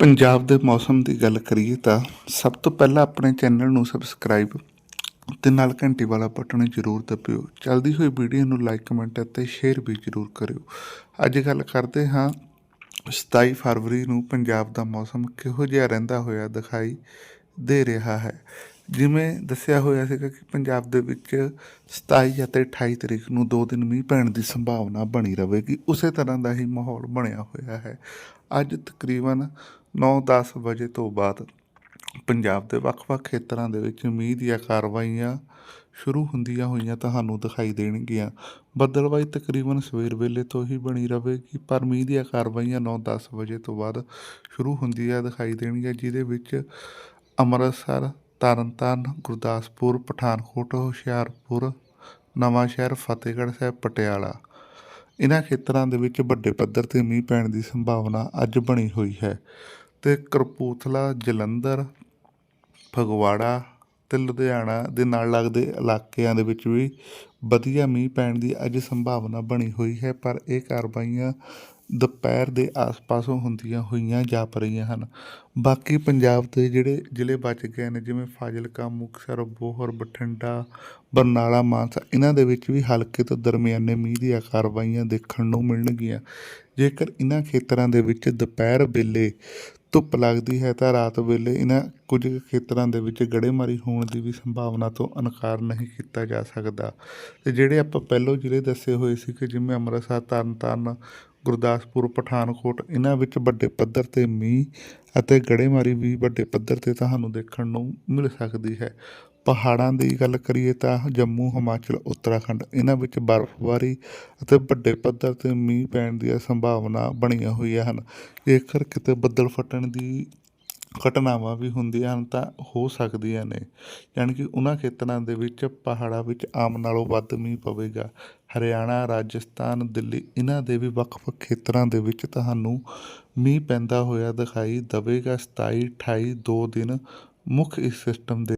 ਪੰਜਾਬ ਦੇ ਮੌਸਮ ਦੀ ਗੱਲ ਕਰੀਏ ਤਾਂ ਸਭ ਤੋਂ ਪਹਿਲਾਂ ਆਪਣੇ ਚੈਨਲ ਨੂੰ ਸਬਸਕ੍ਰਾਈਬ ਤੇ ਨਾਲ ਘੰਟੀ ਵਾਲਾ ਬਟਨ ਜ਼ਰੂਰ ਦਬਿਓ। ਚਲਦੀ ਹੋਈ ਵੀਡੀਓ ਨੂੰ ਲਾਈਕ ਕਮੈਂਟ ਅਤੇ ਸ਼ੇਅਰ ਵੀ ਜ਼ਰੂਰ ਕਰਿਓ। ਅੱਜ ਗੱਲ ਕਰਦੇ ਹਾਂ 27 ਫਰਵਰੀ ਨੂੰ ਪੰਜਾਬ ਦਾ ਮੌਸਮ ਕਿਹੋ ਜਿਹਾ ਰਹਿੰਦਾ ਹੋਇਆ ਦਿਖਾਈ ਦੇ ਰਿਹਾ ਹੈ। ਜਿਵੇਂ ਦੱਸਿਆ ਹੋਇਆ ਸੀਗਾ ਕਿ ਪੰਜਾਬ ਦੇ ਵਿੱਚ 27 ਅਤੇ 28 ਤਰੀਕ ਨੂੰ ਦੋ ਦਿਨ ਮੀਂਹ ਪੈਣ ਦੀ ਸੰਭਾਵਨਾ ਬਣੀ ਰਹੇਗੀ ਉਸੇ ਤਰ੍ਹਾਂ ਦਾ ਹੀ ਮਾਹੌਲ ਬਣਿਆ ਹੋਇਆ ਹੈ। ਅੱਜ ਤਕਰੀਬਨ 9-10 ਵਜੇ ਤੋਂ ਬਾਅਦ ਪੰਜਾਬ ਦੇ ਵੱਖ-ਵੱਖ ਖੇਤਰਾਂ ਦੇ ਵਿੱਚ ਮੀਂਹ ਦੀਆਂ ਕਾਰਵਾਈਆਂ ਸ਼ੁਰੂ ਹੁੰਦੀਆਂ ਹੋਈਆਂ ਤੁਹਾਨੂੰ ਦਿਖਾਈ ਦੇਣਗੀਆਂ। ਬੱਦਲਵਾਈ ਤਕਰੀਬਨ ਸਵੇਰ ਵੇਲੇ ਤੋਂ ਹੀ ਬਣੀ ਰਹੇਗੀ, ਪਰ ਮੀਂਹ ਦੀਆਂ ਕਾਰਵਾਈਆਂ 9-10 ਵਜੇ ਤੋਂ ਬਾਅਦ ਸ਼ੁਰੂ ਹੁੰਦੀਆਂ ਦਿਖਾਈ ਦੇਣਗੀਆਂ, ਜਿਹਦੇ ਵਿੱਚ ਅੰਮ੍ਰਿਤਸਰ, ਤਰਨਤਾਰਨ, ਗੁਰਦਾਸਪੁਰ, ਪਠਾਨਕੋਟ, ਹੁਸ਼ਿਆਰਪੁਰ ਨਵਾਂ ਸ਼ਹਿਰ ਫਤਿਹਗੜ੍ਹ ਸਾਹਿਬ, ਪਟਿਆਲਾ। ਇਹਨਾਂ ਖੇਤਰਾਂ ਦੇ ਵਿੱਚ ਵੱਡੇ ਪੱਧਰ ਤੇ ਮੀਂਹ ਪੈਣ ਦੀ ਸੰਭਾਵਨਾ ਅੱਜ ਬਣੀ ਹੋਈ ਹੈ। ਅਤੇ ਕਰਪੂਥਲਾ ਜਲੰਧਰ, ਫਗਵਾੜਾ ਅਤੇ ਲੁਧਿਆਣਾ ਦੇ ਨਾਲ ਲੱਗਦੇ ਇਲਾਕਿਆਂ ਦੇ ਵਿੱਚ ਵੀ ਵਧੀਆ ਮੀਂਹ ਪੈਣ ਦੀ ਅੱਜ ਸੰਭਾਵਨਾ ਬਣੀ ਹੋਈ ਹੈ, ਪਰ ਇਹ ਕਾਰਵਾਈਆਂ ਦੁਪਹਿਰ ਦੇ ਆਸ-ਪਾਸੋਂ ਹੁੰਦੀਆਂ ਹੋਈਆਂ ਜਾਪ ਰਹੀਆਂ ਹਨ। ਬਾਕੀ ਪੰਜਾਬ ਦੇ ਜਿਹੜੇ ਜ਼ਿਲ੍ਹੇ ਬਚ ਗਏ ਨੇ, ਜਿਵੇਂ ਫਾਜ਼ਿਲਕਾ, ਮੁਕਤਸਰ, ਬੋਹਰ, ਬਠਿੰਡਾ, ਬਰਨਾਲਾ, ਮਾਨਸਾ, ਇਹਨਾਂ ਦੇ ਵਿੱਚ ਵੀ ਹਲਕੇ ਤੋਂ ਦਰਮਿਆਨੇ ਮੀਂਹ ਦੀਆਂ ਕਾਰਵਾਈਆਂ ਦੇਖਣ ਨੂੰ ਮਿਲਣਗੀਆਂ। ਜੇਕਰ ਇਹਨਾਂ ਖੇਤਰਾਂ ਦੇ ਵਿੱਚ ਦੁਪਹਿਰ ਵੇਲੇ ਧੁੱਪ ਲੱਗਦੀ ਹੈ ਤਾਂ ਰਾਤ ਵੇਲੇ ਇਹਨਾਂ ਕੁਝ ਖੇਤਰਾਂ ਦੇ ਵਿੱਚ ਗੜੇਮਾਰੀ ਹੋਣ ਦੀ ਵੀ ਸੰਭਾਵਨਾ ਤੋਂ ਇਨਕਾਰ ਨਹੀਂ ਕੀਤਾ ਜਾ ਸਕਦਾ। ਤੇ ਜਿਹੜੇ ਆਪਾਂ ਪਹਿਲੋਂ ਜ਼ਿਲ੍ਹੇ ਦੱਸੇ ਹੋਏ ਸੀ ਕਿ ਜਿਵੇਂ ਅੰਮ੍ਰਿਤਸਰ, ਤਰਨਤਾਰਨ ਗੁਰਦਾਸਪੁਰ, ਪਠਾਨਕੋਟ, ਇਹਨਾਂ ਵਿੱਚ ਵੱਡੇ ਪੱਧਰ ਤੇ ਮੀਂਹ ਅਤੇ ਗੜੇਮਾਰੀ ਵੀ ਵੱਡੇ ਪੱਧਰ ਤੇ ਤੁਹਾਨੂੰ ਦੇਖਣ ਨੂੰ ਮਿਲ ਸਕਦੀ ਹੈ। ਪਹਾੜਾਂ ਦੀ ਗੱਲ ਕਰੀਏ ਤਾਂ ਜੰਮੂ, ਹਿਮਾਚਲ, ਉੱਤਰਾਖੰਡ ਇਹਨਾਂ ਵਿੱਚ ਬਰਫ਼ਬਾਰੀ ਅਤੇ ਵੱਡੇ ਪੱਧਰ ਤੇ ਮੀਂਹ ਪੈਣ ਦੀਆਂ ਸੰਭਾਵਨਾ ਬਣੀਆਂ ਹੋਈਆਂ ਹਨ। ਜੇਕਰ ਕਿਤੇ ਬੱਦਲ ਫਟਣ ਦੀ ਘਟਨਾਵਾਂ ਵੀ ਹੁੰਦੀਆਂ ਹਨ ਤਾਂ ਹੋ ਸਕਦੀਆਂ ਨੇ। ਯਾਨੀ ਕਿ ਉਹਨਾਂ ਖੇਤਰਾਂ ਦੇ ਵਿੱਚ ਪਹਾੜਾਂ ਵਿੱਚ ਆਮ ਨਾਲੋਂ ਵੱਧ ਮੀਂਹ ਪਵੇਗਾ। ਹਰਿਆਣਾ, ਰਾਜਸਥਾਨ, ਦਿੱਲੀ, ਇਹਨਾਂ ਦੇ ਵੀ ਵੱਖ-ਵੱਖ ਖੇਤਰਾਂ ਦੇ ਵਿੱਚ ਤੁਹਾਨੂੰ ਮੀਂਹ ਪੈਂਦਾ ਹੋਇਆ ਦਿਖਾਈ ਦੇਵੇਗਾ। 27 28 ਦੋ ਦਿਨ ਮੁੱਖ ਇਸ ਸਿਸਟਮ ਦੇ